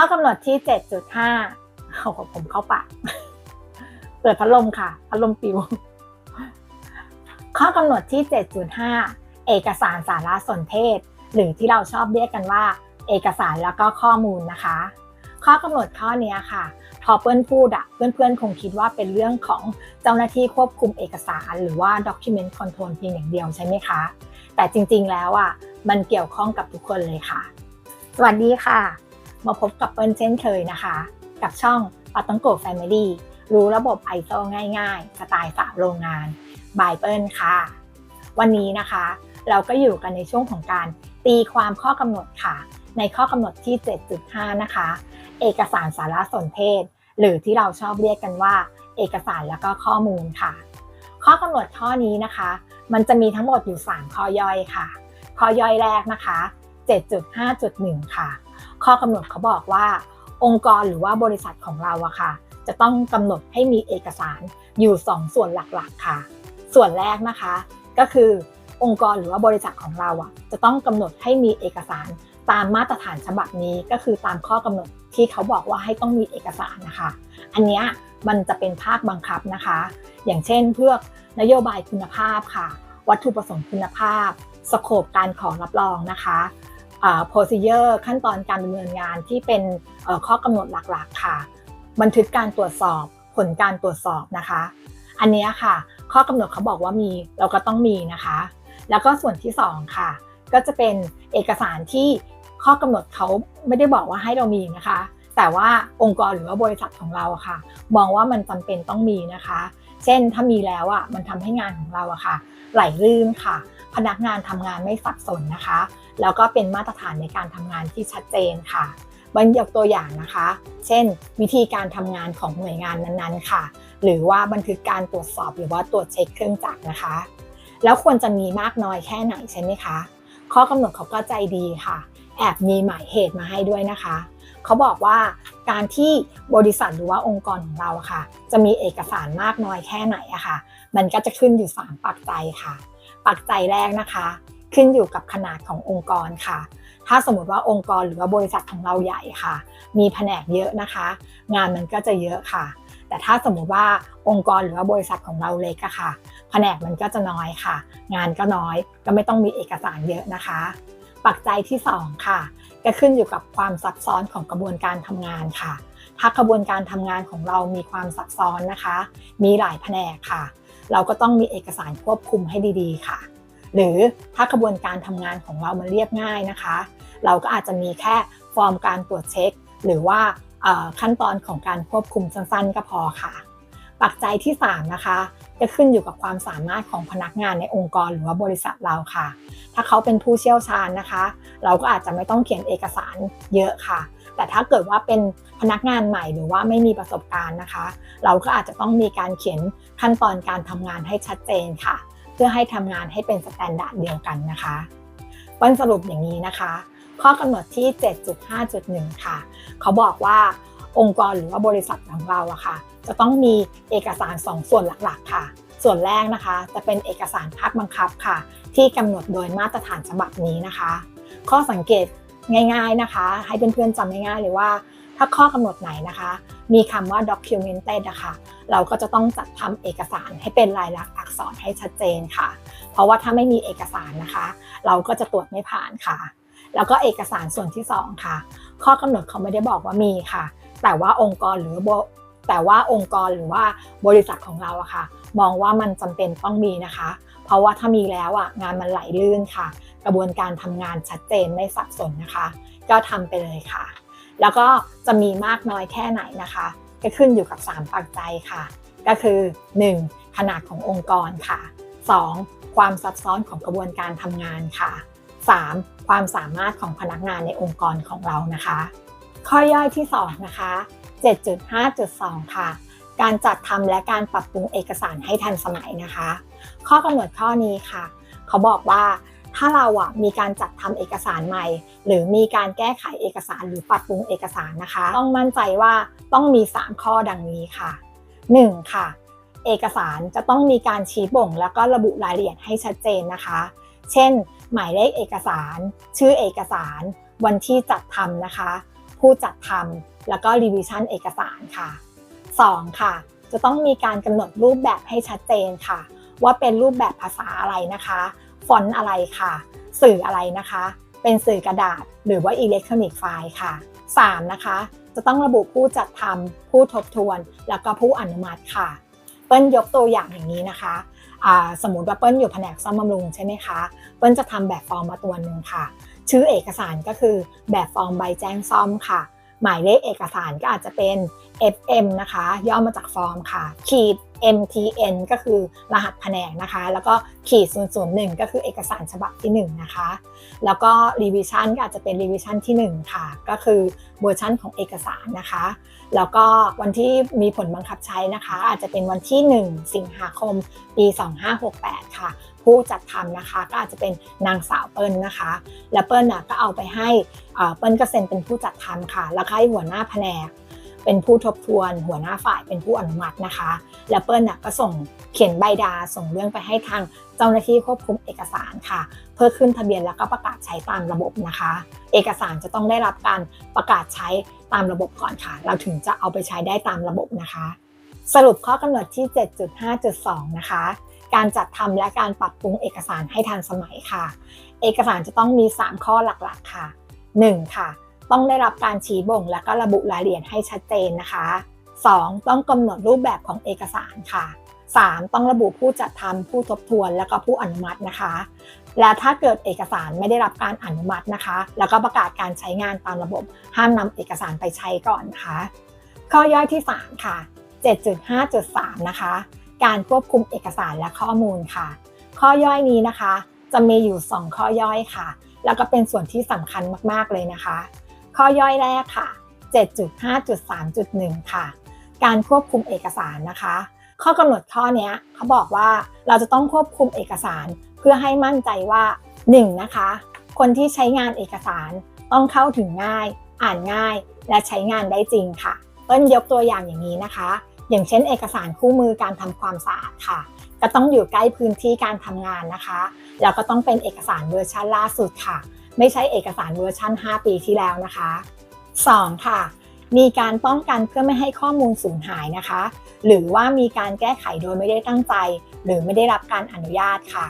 ข้อกำหนดที่ 7.5เอาของผมเข้าปากเปิดพัดลมค่ะพัดลมปิว ข้อกำหนดที่ 7.5 เอกสารสารสนเทศ หรือที่เราชอบเรียกกันว่า เอกสารแล้วก็ข้อมูลนะคะ ข้อกำหนดข้อนี้ค่ะพอเพื่อนพูดอะเพื่อนๆ คงคิดว่าเป็นเรื่องของเจ้าหน้าที่ควบคุมเอกสารหรือว่า document control เพียงอย่างเดียวใช่ไหมคะ แต่จริงๆแล้วอะมันเกี่ยวข้องกับทุกคนเลยค่ะ สวัสดีค่ะ มาพบกับเปิ้ลเช่นเคยนะคะ กับช่องปัตตังโกแฟมิลี่รู้ระบบ ISO ง่ายๆ สไตล์สาวโรงงานบายเปิ้ลค่ะ วันนี้นะคะ เราก็อยู่กันในช่วงของการตีความข้อกำหนดค่ะ ในข้อกำหนดที่ 7.5 นะคะ เอกสารสารสนเทศ หรือที่เราชอบเรียกกันว่า เอกสารแล้วก็ข้อมูลค่ะ ข้อกำหนดข้อนี้นะคะ มันจะมีทั้งหมดอยู่ 3 ข้อย่อยค่ะ ข้อย่อยแรกนะคะ 7.5.1 ค่ะ ข้อกำหนดเขาบอกว่า องค์กรหรือว่าบริษัทของเราอะค่ะ จะต้องกำหนดให้มีเอกสารอยู่ 2 ส่วนหลักๆค่ะ ส่วนแรกนะคะ ก็คือองค์กรหรือว่าบริษัทของเราอะจะต้องกำหนดให้มีเอกสารตามมาตรฐานฉบับนี้ก็คือตามข้อกำหนดที่เขาบอกว่าให้ต้องมีเอกสารนะคะ อันนี้มันจะเป็นภาคบังคับนะคะ อย่างเช่นเพื่อนโยบายคุณภาพค่ะ วัตถุประสงค์คุณภาพ สโคปการขอรับรองนะคะ โ procedure ขั้นตอนการดำเนินงานที่เป็นข้อกำหนดหลักๆค่ะ บันทึกการตรวจสอบผลการตรวจสอบนะคะ อันนี้ค่ะ ข้อกำหนดเขาบอกว่ามีเราก็ต้องมีนะคะ แล้วก็ส่วนที่ 2 ค่ะ ก็จะเป็นเอกสารที่ข้อกำหนดเขาไม่ได้บอกว่าให้เรามีนะคะ แต่ว่าองค์กรหรือว่าบริษัทของเราค่ะ มองว่ามันจำเป็นต้องมีนะคะ เช่นถ้ามีแล้วอะมันทำให้งานของเราอะค่ะ ไหลลื่นค่ะ พนักงานทำงานไม่สับสนนะคะ แล้วก็เป็นมาตรฐานในการทำงานที่ชัดเจนค่ะบันยกตัวอย่างนะคะ เช่น วิธีการทำงานของหน่วยงานนั้นๆค่ะ หรือว่าบันทึกการตรวจสอบหรือว่าตรวจเช็คเครื่องจักรนะคะ แล้วควรจะมีมากน้อยแค่ไหนใช่ไหมคะ ข้อกำหนดเขาก็ใจดีค่ะ แอบมีหมายเหตุมาให้ด้วยนะคะ เขาบอกว่าการที่บริษัทหรือว่าองค์กรของเราค่ะ จะมีเอกสารมากน้อยแค่ไหนอะค่ะ มันก็จะขึ้นอยู่ 3 ปัจจัยค่ะ ปัจจัยแรกนะคะ ขึ้นอยู่กับขนาดขององค์กรค่ะ ถ้าสมมติว่าองค์กรหรือว่าบริษัทของเราใหญ่ค่ะ มีแผนกเยอะนะคะ งานมันก็จะเยอะค่ะ แต่ถ้าสมมติว่าองค์กรหรือว่าบริษัทของเราเล็กอะค่ะ แผนกมันก็จะน้อยค่ะ งานก็น้อยก็ไม่ต้องมีเอกสารเยอะนะคะ ปัจจัยที่2ค่ะก็ขึ้นอยู่กับความซับซ้อนของกระบวนการทำงานค่ะถ้ากระบวนการทำงานของเรามีความซับซ้อนนะคะ มีหลายแผนกค่ะ เราก็ต้องมีเอกสารควบคุมให้ดีๆ ค่ะ หรือถ้ากระบวนการทำงานของเรามันเรียบง่ายนะคะ เราก็อาจจะมีแค่ฟอร์มการตรวจเช็ค หรือว่าขั้นตอนของการควบคุมสั้นๆ ก็พอค่ะ ปัจจัยที่ 3 นะคะจะขึ้นอยู่กับความสามารถของพนักงานในองค์กรหรือว่าบริษัทเราค่ะ ถ้าเขาเป็นผู้เชี่ยวชาญนะคะ เราก็อาจจะไม่ต้องเขียนเอกสารเยอะค่ะ แต่ถ้าเกิดว่าเป็นพนักงานใหม่หรือว่าไม่มีประสบการณ์นะคะ เราก็อาจจะต้องมีการเขียนขั้นตอนการทำงานให้ชัดเจนค่ะ เพื่อให้ทำงานให้เป็นสแตนดาร์ดเดียวกันนะคะวันสรุปอย่างนี้นะคะ ข้อกำหนดที่ 7.5.1 ค่ะ เขาบอกว่าองค์กรหรือว่าบริษัทของเราอะค่ะ จะต้องมีเอกสาร 2 ส่วนหลักๆ ค่ะ ส่วนแรกนะคะ จะเป็นเอกสารภาคบังคับค่ะ ที่กำหนดโดยมาตรฐานฉบับนี้นะคะ ข้อสังเกต ง่ายๆนะคะ ให้เพื่อนๆจำง่ายๆเลยว่า ถ้าข้อกำหนดไหนนะคะ มีคำว่า documented นะคะเราก็จะต้องจัดทำเอกสารให้เป็นลายลักษณ์อักษรให้ชัดเจนค่ะ เพราะว่าถ้าไม่มีเอกสารนะคะ เราก็จะตรวจไม่ผ่านค่ะ แล้วก็เอกสารส่วนที่ 2 ค่ะ ข้อกำหนดเขาไม่ได้บอกว่ามีค่ะ แต่ว่าองค์กรหรือแต่ว่าองค์กรหรือว่าบริษัทของเราอะค่ะ มองว่ามันจำเป็นต้องมีนะคะ เพราะว่าถ้ามีแล้วอะงานมันไหลลื่นค่ะ กระบวนการทำงานชัดเจนไม่สับสนนะคะ ก็ทำไปเลยค่ะ แล้วก็จะมีมากน้อยแค่ไหนนะคะ ก็ขึ้นอยู่กับ 3 ปัจจัยค่ะ ก็คือ 1. ขนาดขององค์กรค่ะ 2. ความซับซ้อนของกระบวนการทำงานค่ะ 3. ความสามารถของพนักงานในองค์กรของเรานะคะ ข้อย่อยที่ 2 นะคะ 7.5.2 ค่ะ การจัดทำและการปรับปรุงเอกสารให้ทันสมัยนะคะ ข้อกำหนดข้อนี้ค่ะ เขาบอกว่า ถ้าเราอะมีการจัดทำเอกสารใหม่ หรือมีการแก้ไขเอกสารหรือปรับปรุงเอกสารนะคะ ต้องมั่นใจว่าต้องมี 3 ข้อดังนี้ค่ะ 1. ค่ะ เอกสารจะต้องมีการชี้บ่ง แล้วก็ระบุรายละเอียดให้ชัดเจนนะคะ เช่น หมายเลขเอกสาร ชื่อเอกสาร วันที่จัดทำนะคะ ผู้จัดทำแล้วก็รีวิชั่นเอกสารค่ะ 2. ค่ะ จะต้องมีการกำหนดรูปแบบให้ชัดเจนค่ะ ว่าเป็นรูปแบบภาษาอะไรนะคะ ฟอนต์อะไรค่ะ สื่ออะไรนะคะ เป็นสื่อกระดาษหรือว่าอิเล็กทรอนิกส์ไฟล์ค่ะ 3. นะคะ จะต้องระบุผู้จัดทำผู้ทบทวน แล้วก็ผู้อนุมัติค่ะ เปิ้ลยกตัวอย่างอย่างนี้นะคะสมมติว่าเปิ้ลอยู่แผนกซ่อมบำรุงใช่ไหมคะ เปิ้ลจะทำแบบฟอร์มมาตัวหนึ่งค่ะ ชื่อเอกสารก็คือแบบฟอร์มใบแจ้งซ่อมค่ะ หมายเลขเอกสารก็อาจจะเป็น FM นะคะ ย่อมาจากฟอร์มค่ะ ขีด MTN ก็คือรหัสแผนกนะคะ แล้วก็ขีด 001 ก็คือเอกสารฉบับที่ 1 นะคะ แล้วก็รีวิชั่นก็อาจจะเป็นรีวิชั่นที่ 1 ค่ะ ก็คือเวอร์ชันของเอกสารนะคะ แล้วก็วันที่มีผลบังคับใช้นะคะ อาจจะเป็นวันที่ 1 สิงหาคม ปี 2568 ค่ะ ผู้จัดทำนะคะ ก็อาจจะเป็นนางสาวเปิ้ลนะคะ แล้วเปิ้ลน่ะก็เอาไปให้เปิ้ลก็เซ็นเป็นผู้จัดทำค่ะ แล้วก็ให้หัวหน้าแผนกเป็นผู้ทบทวน หัวหน้าฝ่ายเป็นผู้อนุมัตินะคะ แล้วเปิ้ลน่ะก็ส่งเขียนใบดาส่งเรื่องไปให้ทางเจ้าหน้าที่ควบคุมเอกสารค่ะ เพื่อขึ้นทะเบียนแล้วก็ประกาศใช้ตามระบบนะคะ เอกสารจะต้องได้รับการประกาศใช้ตามระบบก่อนค่ะ เราถึงจะเอาไปใช้ได้ตามระบบนะคะ สรุปข้อกำหนดที่ 7.5.2 นะคะ การจัดทำและการปรับปรุงเอกสารให้ทันสมัยค่ะ เอกสารจะต้องมี 3 ข้อหลักๆค่ะ 1. ค่ะ ต้องได้รับการชี้บ่ง และก็ระบุรายละเอียดให้ชัดเจนนะคะ 2. ต้องกำหนดรูปแบบของเอกสารค่ะ 3. ต้องระบุผู้จัดทำผู้ทบทวน และก็ผู้อนุมัตินะคะ และถ้าเกิดเอกสารไม่ได้รับการอนุมัตินะคะ แล้วก็ประกาศการใช้งานตามระบบ ห้ามนำเอกสารไปใช้ก่อนนะคะ ข้อย่อยที่ 3 ค่ะ7.5.3 นะคะ การควบคุมเอกสารและข้อมูลค่ะ ข้อย่อยนี้นะคะ จะมีอยู่ 2 ข้อย่อยค่ะ แล้วก็เป็นส่วนที่สำคัญมากๆเลยนะคะ ข้อย่อยแรกค่ะ 7.5.3.1 ค่ะ การควบคุมเอกสารนะคะ ข้อกำหนดข้อนี้เขาบอกว่าเราจะต้องควบคุมเอกสารเพื่อให้มั่นใจว่า 1. นะคะ คนที่ใช้งานเอกสารต้องเข้าถึงง่าย อ่านง่าย และใช้งานได้จริงค่ะ เปิ้ลยกตัวอย่างอย่างนี้นะคะ อย่างเช่น เอกสารคู่มือการทำความสะอาดค่ะ ก็ต้องอยู่ใกล้พื้นที่การทำงานนะคะ แล้วก็ต้องเป็นเอกสารเวอร์ชันล่าสุดค่ะ ไม่ใช่เอกสารเวอร์ชัน5 ปีที่แล้วนะคะ 2. ค่ะ มีการป้องกันเพื่อไม่ให้ข้อมูลสูญหายนะคะ หรือว่ามีการแก้ไขโดยไม่ได้ตั้งใจ หรือไม่ได้รับการอนุญาตค่ะ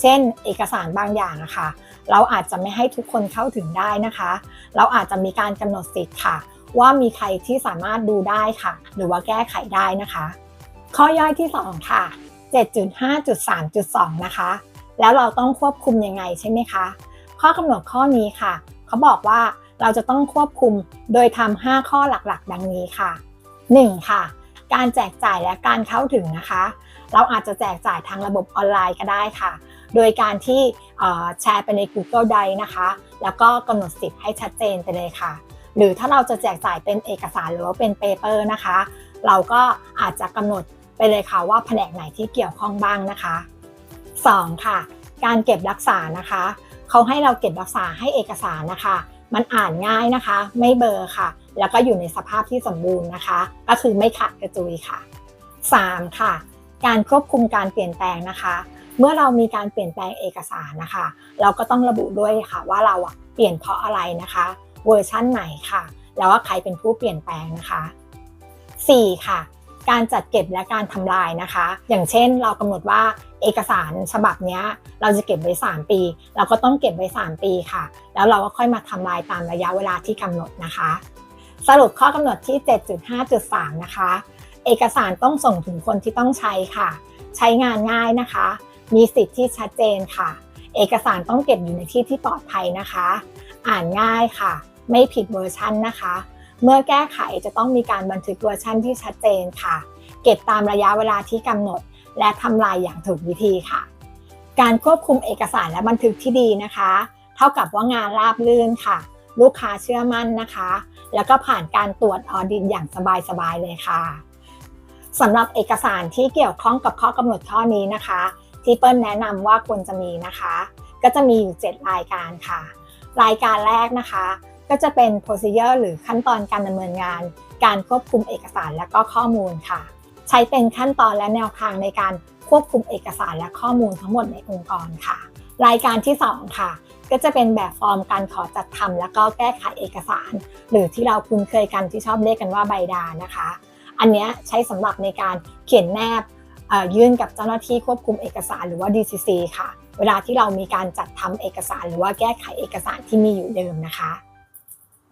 เช่น เอกสารบางอย่างนะคะเราอาจจะไม่ให้ทุกคนเข้าถึงได้นะคะ เราอาจจะมีการกำหนดสิทธิ์ค่ะ ว่ามีใครที่สามารถดูได้ค่ะ หรือว่าแก้ไขได้นะคะ ข้อย่อยที่ 2 ค่ะ 7.5.3.2 นะคะ แล้วเราต้องควบคุมยังไงใช่ไหมคะ ข้อกำหนดข้อนี้ค่ะ เขาบอกว่าเราจะต้องควบคุมโดยทำ5ข้อหลักๆ ดังนี้ค่ะ 1. ค่ะ การแจกจ่ายและการเข้าถึงนะคะ เราอาจจะแจกจ่ายทางระบบออนไลน์ก็ได้ค่ะ โดยการที่แชร์ไปใน Google Drive นะคะ แล้วก็กำหนดสิทธิ์ให้ชัดเจนไปเลยค่ะ หรือถ้าเราจะแจกจ่ายเป็นเอกสารหรือว่าเป็นเปเปอร์นะคะ เราก็อาจจะกำหนดไปเลยค่ะว่าแผนกไหนที่เกี่ยวข้องบ้างนะคะ 2. ค่ะ การเก็บรักษานะคะเขาให้เราเก็บรักษาให้เอกสารนะคะ มันอ่านง่ายนะคะ ไม่เบอร์ค่ะ แล้วก็อยู่ในสภาพที่สมบูรณ์นะคะ ก็คือไม่ขาดกระจุยค่ะ 3. ค่ะ การควบคุมการเปลี่ยนแปลงนะคะ เมื่อเรามีการเปลี่ยนแปลงเอกสารนะคะ เราก็ต้องระบุด้วยค่ะว่าเราอะเปลี่ยนเพราะอะไรนะคะ เวอร์ชั่นไหนค่ะ แล้วว่าใครเป็นผู้เปลี่ยนแปลงนะคะ 4. ค่ะ การจัดเก็บและการทำลายนะคะ อย่างเช่นเรากำหนดว่าเอกสารฉบับนี้เราจะเก็บไว้ 3 ปี เราก็ต้องเก็บไว้ 3 ปีค่ะ แล้วเราก็ค่อยมาทำลายตามระยะเวลาที่กำหนดนะคะ สรุปข้อกำหนดที่ 7.5.3 นะคะ เอกสารต้องส่งถึงคนที่ต้องใช้ค่ะ ใช้งานง่ายนะคะ มีสิทธิ์ที่ชัดเจนค่ะ เอกสารต้องเก็บอยู่ในที่ที่ปลอดภัยนะคะ อ่านง่ายค่ะ ไม่ผิดเวอร์ชันนะคะ เมื่อแก้ไขจะต้องมีการบันทึกเวอร์ชันที่ชัดเจนค่ะ เก็บตามระยะเวลาที่กำหนด และทำลายอย่างถูกวิธีค่ะ การควบคุมเอกสารและบันทึกที่ดีนะคะ เท่ากับว่างานราบรื่นค่ะ ลูกค้าเชื่อมั่นนะคะ แล้วก็ผ่านการตรวจออดิตอย่างสบายๆเลยค่ะสำหรับเอกสารที่เกี่ยวข้องกับข้อกำหนดข้อนี้นะคะ ที่เปิ้ลแนะนำว่าควรจะมีนะคะ ก็จะมีอยู่ 7 รายการค่ะ รายการแรกนะคะ ก็จะเป็น procedure หรือขั้นตอนการดำเนินงาน การควบคุมเอกสารและก็ข้อมูลค่ะ ใช้เป็นขั้นตอนและแนวทางในการควบคุมเอกสารและข้อมูลทั้งหมดในองค์กรค่ะ รายการที่ 2 ค่ะ ก็จะเป็นแบบฟอร์มการขอจัดทำแล้วก็แก้ไขเอกสาร หรือที่เราคุ้นเคยกันที่ชอบเรียกกันว่าใบดานะคะ อันนี้ใช้สำหรับในการเขียนแนบยื่นกับเจ้าหน้าที่ควบคุมเอกสารหรือว่า DCC ค่ะ เวลาที่เรามีการจัดทำเอกสารหรือว่าแก้ไขเอกสารที่มีอยู่เดิมนะคะ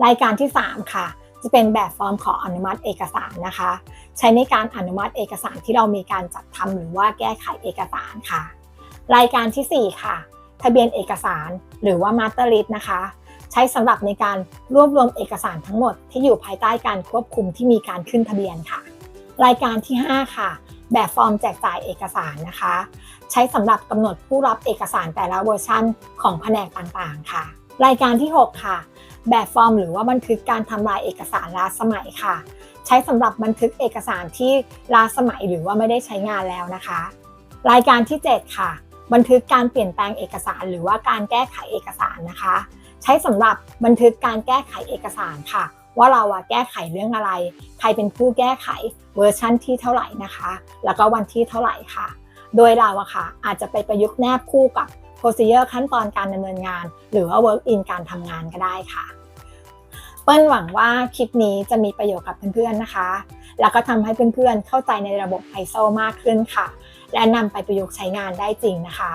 รายการที่ 3 ค่ะ จะเป็นแบบฟอร์มขออนุมัติเอกสารนะคะ ใช้ในการอนุมัติเอกสารที่เรามีการจัดทำหรือว่าแก้ไขเอกสารค่ะ รายการทีสี่ 4 ค่ะ ทะเบียนเอกสารหรือว่ามาสเตอร์ลิสนะคะ ใช้สำหรับในการรวบรวมเอกสารทั้งหมดที่อยู่ภายใต้การควบคุมที่มีการขึ้นทะเบียนค่ะ รายการที่ 5 ค่ะ แบบฟอร์มแจกจ่ายเอกสารนะคะ ใช้สำหรับกำหนดผู้รับเอกสารแต่ละเวอร์ชันของแผนกต่างๆ ค่ะ รายการที่ 6 ค่ะ แบบฟอร์มหรือว่าบันทึกการทำลายเอกสารล้าสมัยค่ะ ใช้สำหรับบันทึกเอกสารที่ล้าสมัยหรือว่าไม่ได้ใช้งานแล้วนะคะ รายการที่ 7 ค่ะ บันทึกการเปลี่ยนแปลงเอกสาร หรือว่าการแก้ไขเอกสารนะคะ ใช้สำหรับบันทึกการแก้ไขเอกสารค่ะ ว่าเราอะแก้ไขเรื่องอะไร ใครเป็นผู้แก้ไขเวอร์ชั่นที่เท่าไหร่นะคะ แล้วก็วันที่เท่าไหร่ค่ะ โดยเราอะค่ะอาจจะไปประยุกต์แนบคู่กับ procedure ขั้นตอนการดำเนินงาน หรือว่า work in การทำงานก็ได้ค่ะเปิ้ลหวังว่าคลิปนี้จะมีประโยชน์กับเพื่อนๆนะคะ แล้วก็ทำให้เพื่อนๆเข้าใจในระบบ ISO มากขึ้นค่ะ และนำไปประยุกต์ใช้งานได้จริงนะคะ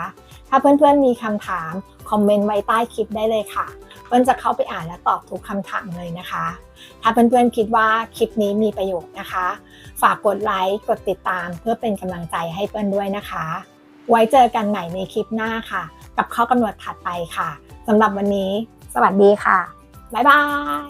ถ้าเพื่อนๆมีคำถาม คอมเมนต์ไว้ใต้คลิปได้เลยค่ะ เปิ้ลจะเข้าไปอ่านและตอบทุกคำถามเลยนะคะ ถ้าเพื่อนๆคิดว่าคลิปนี้มีประโยชน์นะคะ ฝากกดไลค์ กดติดตามเพื่อเป็นกำลังใจให้เปิ้ลด้วยนะคะ ไว้เจอกันใหม่ในคลิปหน้าค่ะ กับข้อกำหนดถัดไปค่ะสำหรับวันนี้ สวัสดีค่ะ บ๊ายบาย